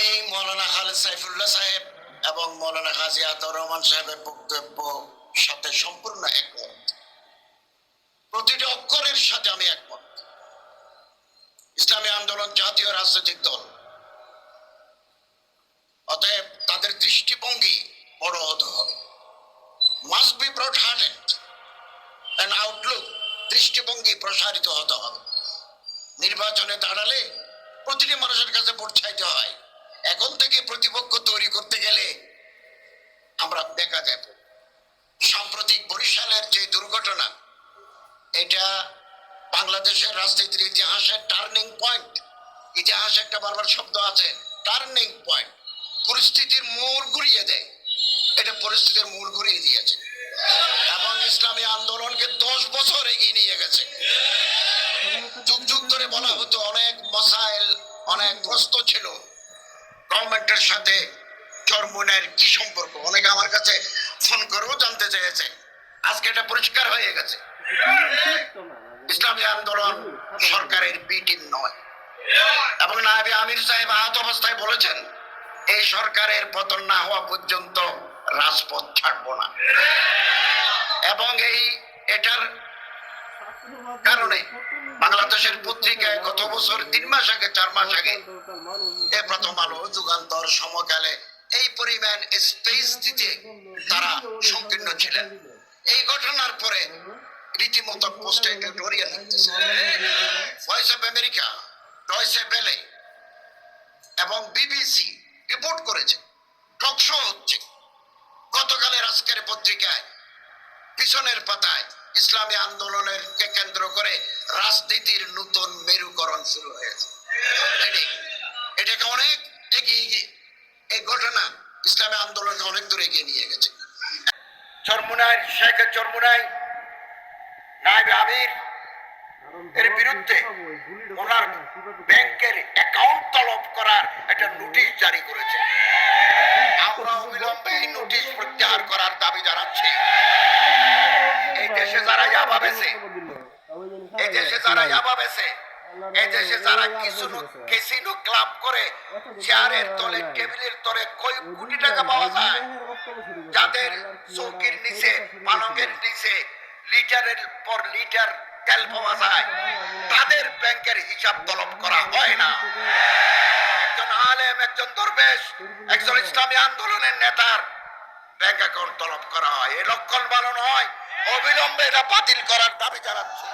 আমি মৌলানা খালেদ সাইফুল্লাহ সাহেব এবং মৌলানা কাজী আতর রহমান সাহেবের বক্তব্য সাথে সম্পূর্ণ একমত। প্রতিটি অক্ষরের সাথে আমি একমত। ইসলামী আন্দোলন জাতীয় রাজনৈতিক দল। অতএব তাদের দৃষ্টিভঙ্গি বড় হতে হবে must be broad hearted and outlook দৃষ্টিভঙ্গি প্রসারিত হতে হবে। নির্বাচনে দাঁড়ালে প্রতিটি মানুষের কাছে ভোট চাইতে হয়। এখন থেকে প্রতিপক্ষ তৈরি করতে গেলে আমরা দেখা যাব। সাম্প্রতিক বরিশালের যে দুর্ঘটনা, এটা বাংলাদেশের রাজনীতির ইতিহাসের টার্নিং পয়েন্ট ইতিহাসে একটা বারবার শব্দ আছে টার্নিং পয়েন্ট পরিস্থিতির মোড় ঘুরিয়ে দেয়। এটা পরিস্থিতির মোড় ঘুরিয়ে দিয়েছে। এবং ইসলামী আন্দোলনকে দশ বছর এগিয়ে নিয়ে গেছে। যুগ যুগ ধরে বলা হতো, অনেক মসাইল, অনেক গ্রস্ত ছিল। গভর্নমেন্টের সাথে চরমুনের কি সম্পর্ক? অনেকে আমার কাছে ফোন করেও জানতে চেয়েছে। আজকে এটা পরিষ্কার হয়ে গেছে। ইসলামী আন্দোলন সরকারের বি টিম নয়। এবং নায়বে আমির সাহেব আহত অবস্থায় বলেছেন, এই সরকারের পতন না হওয়া পর্যন্ত রাজপথ ছাড়বো না। এবং এই এটার কারণে বাংলাদেশের পত্রিকায় গত বছর তিন মাস আগে, চার মাস আগে এ প্রথম আলো যুগান্তর সমকালে এই পরিমাণ স্পেস দিতে তারা সংকীর্ণ ছিলেন। এই ঘটনার পরে রীতিমতো পোস্ট লিখতেছে। ভয়েস অফ আমেরিকা ডয়সে বেলে এবং বিবিসি রিপোর্ট করেছে। টক শো হচ্ছে। গতকালের আজকের পত্রিকায় পিছনের পাতায় ইসলামী আন্দোলনের কে কেন্দ্র করে রাজনীতির নতুন মেরুকরণ শুরু হয়েছে। এটাকে অনেক এগিয়ে এই ঘটনা ইসলামী আন্দোলনকে অনেক দূর এগিয়ে নিয়ে গেছে। চরমুনাই শেখের চরমুনাই নাইব আমির এর বিরুদ্ধে ওনার ব্যাংকের অ্যাকাউন্ট তলব করার একটা নোটিশ জারি করেছে। আমরা অবিলম্বে এই নোটিশ প্রত্যাহার করার দাবি জানাচ্ছি এই দেশে যারা ইয়াবা যাদের চৌকির নিচে পালকের নিচে, লিটারের পর লিটার তেল পাওয়া যায়, তাদের ব্যাংকের হিসাব তলব করা হয় না। একজন আলেম, একজন দরবেশ, একজন ইসলামী আন্দোলনের নেতার ব্যাংক অ্যাকাউন্ট তলব করা হয়। এ লক্ষণ ভালো নয় অবিলম্বে এটা বাতিল করার দাবি জানাচ্ছি।